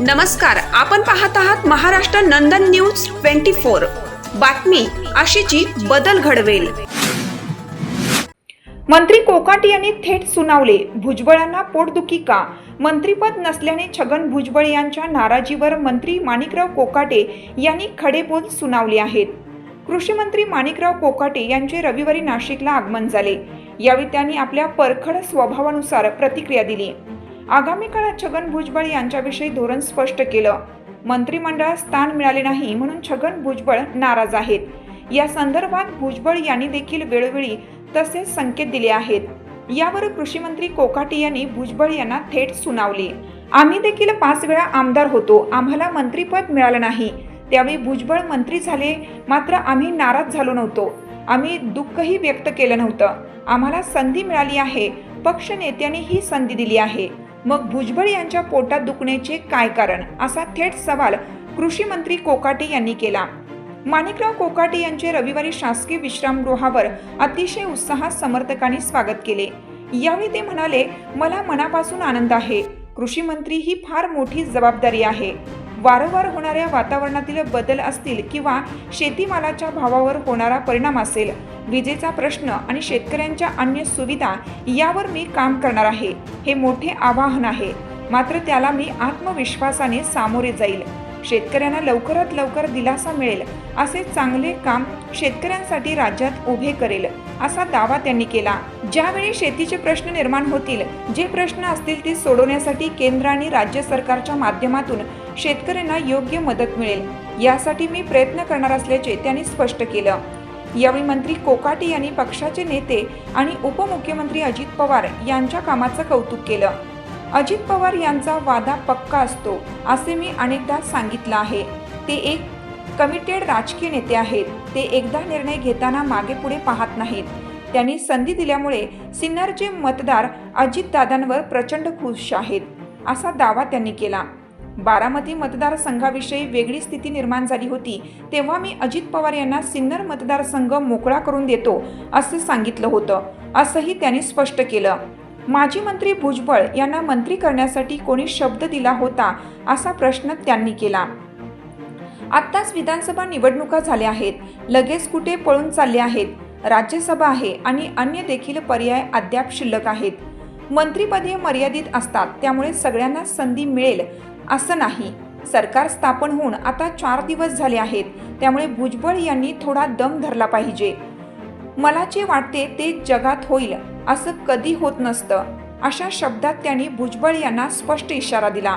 नमस्कार आपण पाहत आहात Maharashtra Nandan news twenty four. बातमी अशीची बदल घडवेल. मंत्री कोकाटे यांनी थेट सुनावले भुजबळांना पोटदुखी का? मंत्रीपद नसल्याने छगन भुजबळ यांच्या नाराजीवर मंत्री माणिकराव कोकाटे यांनी खडे बोल सुनावले आहेत. कृषी मंत्री माणिकराव कोकाटे यांचे रविवारी नाशिकला आगमन झाले. यावेळी त्यांनी आपल्या परखड स्वभावानुसार प्रतिक्रिया दिली. आगामी काळात छगन भुजबळ यांच्याविषयी धोरण स्पष्ट केलं. मंत्रिमंडळात स्थान मिळाले नाही म्हणून छगन भुजबळ नाराज आहेत. या संदर्भात भुजबळ यांनी देखील वेळोवेळी तसेच संकेत दिले आहेत. यावर कृषी मंत्री कोकाटे यांनी भुजबळ यांना थेट सुनावले. आम्ही देखील पाच वेळा आमदार होतो. आम्हाला मंत्रीपद मिळालं नाही. त्यावेळी भुजबळ मंत्री झाले. मात्र आम्ही नाराज झालो नव्हतो. आम्ही दुःखही व्यक्त केलं नव्हतं. आम्हाला संधी मिळाली आहे. पक्ष नेत्यांनी ही संधी दिली आहे. मग भुजबळ यांच्या पोटात दुखण्याचे काय कारण? असा थेट सवाल कृषी मंत्री कोकाटे यांनी केला. माणिकराव कोकाटे यांचे रविवारी शासकीय विश्रामगृहावर अतिशय उत्साहात समर्थकांनी स्वागत केले. यावेळी ते म्हणाले मला मनापासून आनंद आहे. कृषी मंत्री ही फार मोठी जबाबदारी आहे. वारंवार होणाऱ्या वातावरणातील बदल असतील किंवा शेतीमालाच्या भावावर होणारा परिणाम असेल विजेचा प्रश्न आणि शेतकऱ्यांच्या अन्य सुविधा यावर मी काम करणार आहे. हे मोठे आवाहन आहे. मात्र त्याला मी आत्मविश्वासाने सामोरे जाईल. शेतकऱ्यांना लवकरात लवकर दिलासा मिळेल असे चांगले काम शेतकऱ्यांसाठी राज्यात उभे करेल असा दावा त्यांनी केला. ज्यावेळी शेतीचे प्रश्न निर्माण होतील जे प्रश्न असतील ते सोडवण्यासाठी केंद्र आणि राज्य सरकारच्या माध्यमातून शेतकऱ्यांना योग्य मदत मिळेल यासाठी मी प्रयत्न करणार असल्याचे त्यांनी स्पष्ट केलं. यावेळी मंत्री कोकाटे यांनी पक्षाचे नेते आणि उपमुख्यमंत्री अजित पवार यांच्या कामाचं कौतुक केलं. अजित पवार यांचा वादा पक्का असतो असे मी अनेकदा सांगितलं आहे. ते एक कमिटेड राजकीय नेते आहेत. ते एकदा निर्णय घेताना मागे पुढे पाहत नाहीत. त्यांनी संधी दिल्यामुळे सिन्नरचे मतदार अजितदादांवर प्रचंड खुश आहेत असा दावा त्यांनी केला. बारामती मतदारसंघाविषयी वेगळी स्थिती निर्माण झाली होती तेव्हा मी अजित पवार यांना सिन्नर मतदारसंघ मोकळा करून देतो असं सांगितलं होतं असंही त्यांनी स्पष्ट केलं. माजी मंत्री भुजबळ यांना मंत्री करण्यासाठी कोणी शब्द दिला होता असा प्रश्न त्यांनी केला. आत्ताच विधानसभा निवडणुका झाल्या आहेत. लगेच कुठे पळून चालले आहेत? राज्यसभा आहे आणि अन्य देखील पर्याय अद्याप शिल्लक आहेत. मंत्रीपदे मर्यादित असतात त्यामुळे सगळ्यांना संधी मिळेल असं नाही. सरकार स्थापन होऊन आता चार दिवस झाले आहेत त्यामुळे भुजबळ यांनी थोडा दम धरला पाहिजे. मला जे वाटते ते जगात होईल असं कधी होत नसतं अशा शब्दात त्यांनी भुजबळ यांना स्पष्ट इशारा दिला.